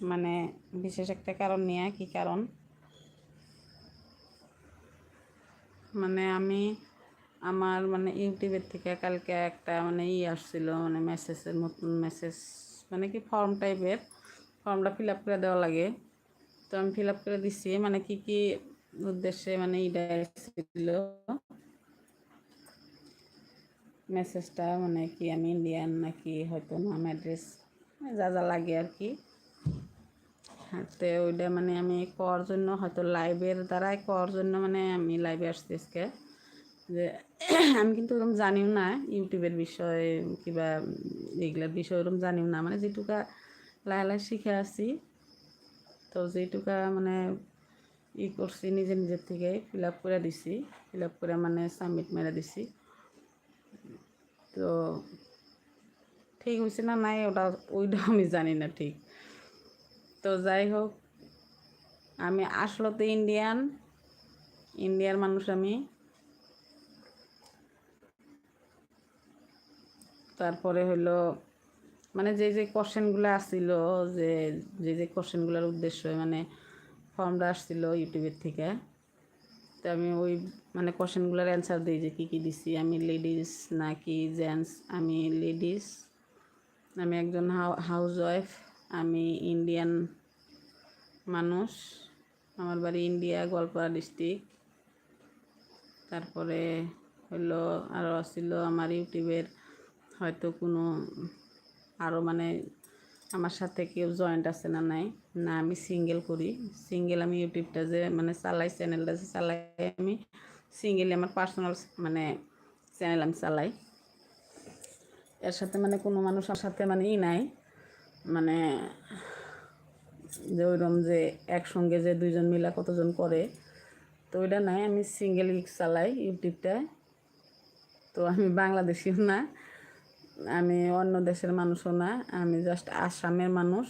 মানে বিশেষ একটা কারণ নিয়ে, কি কারণ? মানে আমি আমার মানে ইউটিউবের থেকে কালকে একটা মানে ই আসছিল মানে মেসেজের মতন মেসেজ মানে কি ফর্ম টাইপের ফর্মটা ফিল আপ করে দেওয়া লাগে। তো আমি ফিল আপ করে দিচ্ছি মানে কি কি উদ্দেশ্যে মানে ইটা ছিল মেসেজটা মানে কি আমি ইন্ডিয়ান নাকি হয়তো নাম অ্যাড্রেস যা যা লাগে আর কি। হ্যাঁ তো ওইটা মানে আমি করার জন্য হয়তো লাইভের দ্বারাই করার জন্য মানে আমি লাইভে আসছি আজকে। যে আমি কিন্তু ওরকম জানিও না ইউটিউবের বিষয়ে কিবা এগুলোর বিষয়ে ওরকম জানিও না। মানে যেটুকা লাহে লাহে শিখে আসি তো যেটুকা মানে ই করছি নিজে নিজের থেকে ফিল আপ করে দিছি। ফিল আপ করে মানে সাবমিট মেরে দিছি। তো ঠিক হয়েছে না নাই ওটা ওইটা আমি জানি না ঠিক। তো যাই হোক, আমি আসলে তো ইন্ডিয়ান ইন্ডিয়ার মানুষ আমি। তারপরে হলো মানে যে যে কোশ্চেনগুলো আসছিল, যে যে যে কোশ্চেনগুলোর উদ্দেশ্য মানে ফর্মটা আসছিল ইউটিউবের থেকে, তো আমি ওই মানে কোশ্চেনগুলোর অ্যান্সার দিই যে কী কী দিছি, আমি লেডিস নাকি জেন্টস আমি লেডিস আমি একজন হাউস ওয়াইফ আমি ইন্ডিয়ান মানুষ। আমার বাড়ি ইন্ডিয়া গোয়ালপাড়া ডিস্ট্রিক্ট তারপরে হইল আরও ছিল আমার ইউটিউবের হয়তো কোনো আরও মানে আমার সাথে কেউ জয়েন্ট আছে না নাই। না, আমি সিঙ্গেল করি। সিঙ্গেল আমি ইউটিউবটা যে মানে চালাই চ্যানেলটা যে চালাই, আমি সিঙ্গেলি আমার পার্সোনাল মানে চ্যানেল আমি চালাই। এর সাথে মানে কোনো মানুষের সাথে মানে ই নাই। মানে যে ওইরকম যে একসঙ্গে যে দুইজন মিলা কতজন করে, তো ওইটা নাই, আমি সিঙ্গেল চালাই ইউটিউবটায় তো আমি বাংলাদেশিও না, আমি অন্য দেশের মানুষও না, আমি জাস্ট আসামের মানুষ।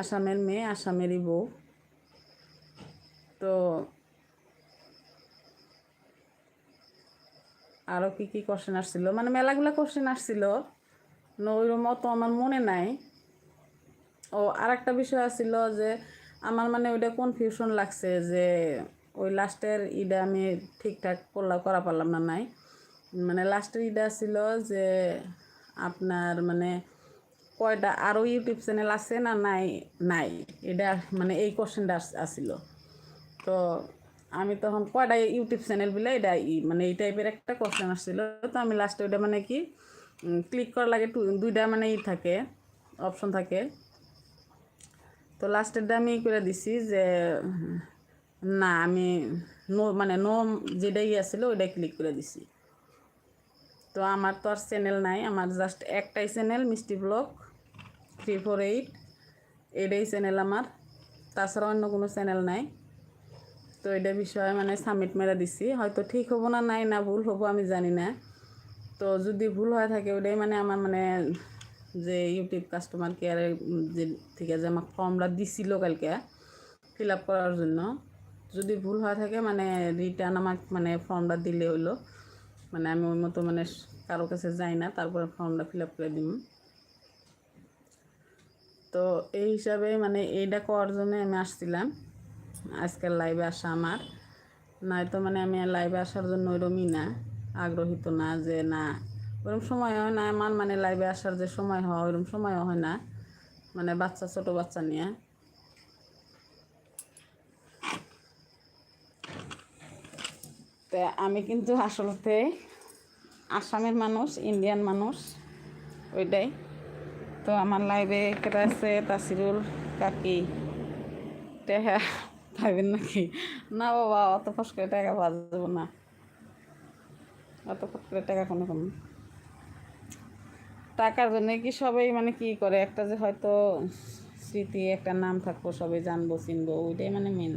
আসামের মেয়ে, আসামেরই বউ। তো আরও কী কী কোশ্চেন আসছিল? মানে মেলাগুলো কোশ্চেন আসছিল ওইরকম অত আমার মনে নাই। ও আর একটা বিষয় আছিল যে আমার মানে ওইটা কনফিউশন লাগছে যে ওই লাস্টের ইটা আমি ঠিকঠাক করলা, করা পারলাম না নাই। মানে লাস্টের ইটা ছিল যে আপনার মানে কয়টা আরও ইউটিউব চ্যানেল আছে না নাই নাই? এটা মানে এই কোশ্চেনটা আসছিল তো আমি তখন কয়টা ইউটিউব চ্যানেল বিলে এটা মানে এই টাইপের একটা কোশ্চেন আসছিল। তো আমি লাস্টে ওইটা মানে কি ক্লিক করার লাগে দুইটা মানে ই থাকে অপশন থাকে। তো লাস্টেরটা আমি করে দিছি যে, না, আমি নো মানে নো যেটাই আসছিল ওইটাই ক্লিক করে দিছি। তো আমার তো আর চ্যানেল নাই, আমার জাস্ট একটাই channel Mishti blog three four eight এটাই চ্যানেল আমার। তাছাড়া অন্য কোনো চ্যানেল নাই। তো এটা বিষয়ে মানে সাবমিট মেরে দিছি। হয়তো ঠিক হব না, নাই না ভুল হব, আমি জানি না। তো যদি ভুল হয়ে থাকে ওটাই মানে আমার মানে যে ইউটিউব কাস্টমার কেয়ারের যে থেকে যে আমাকে ফর্মটা দিছিল কালকে ফিল আপ করার জন্য, যদি ভুল হয়ে থাকে মানে রিটার্ন আমাকে মানে ফর্মটা দিলে হইল। মানে আমি ওই মতো মানে কারও কাছে যাই না, তারপরে ফর্মটা ফিল আপ করে দিব তো এই হিসাবে মানে এইটা করার জন্য আমি আসছিলাম। আজকের লাইভে আসা আমার। নয়তো মানে আমি লাইভে আসার জন্য ওইরকমই না, আগ্রহিত না যে না ওরকম সময় হয় না আমার মানে লাইভে আসার যে সময় হয় ওরকম সময়ও হয় না। মানে বাচ্চা, ছোট বাচ্চা নিয়ে। তো আমি কিন্তু আসলতে আসামের মানুষ ইন্ডিয়ান মানুষ, ওইটাই। তো আমার লাইভে কেটে আছে তাসিরুল কাকি। টেহা পাইবেন নাকি? না বাবা, অত ফস করে টাকা পাওয়া যাব না। অত ফস করে টাকা কোনো কম টাকার জন্য কি সবাই মানে কি করে? একটা যে হয়তো স্মৃতি, একটা নাম থাকব, সবাই জানব, চিনবো, ওইটাই মানে মেন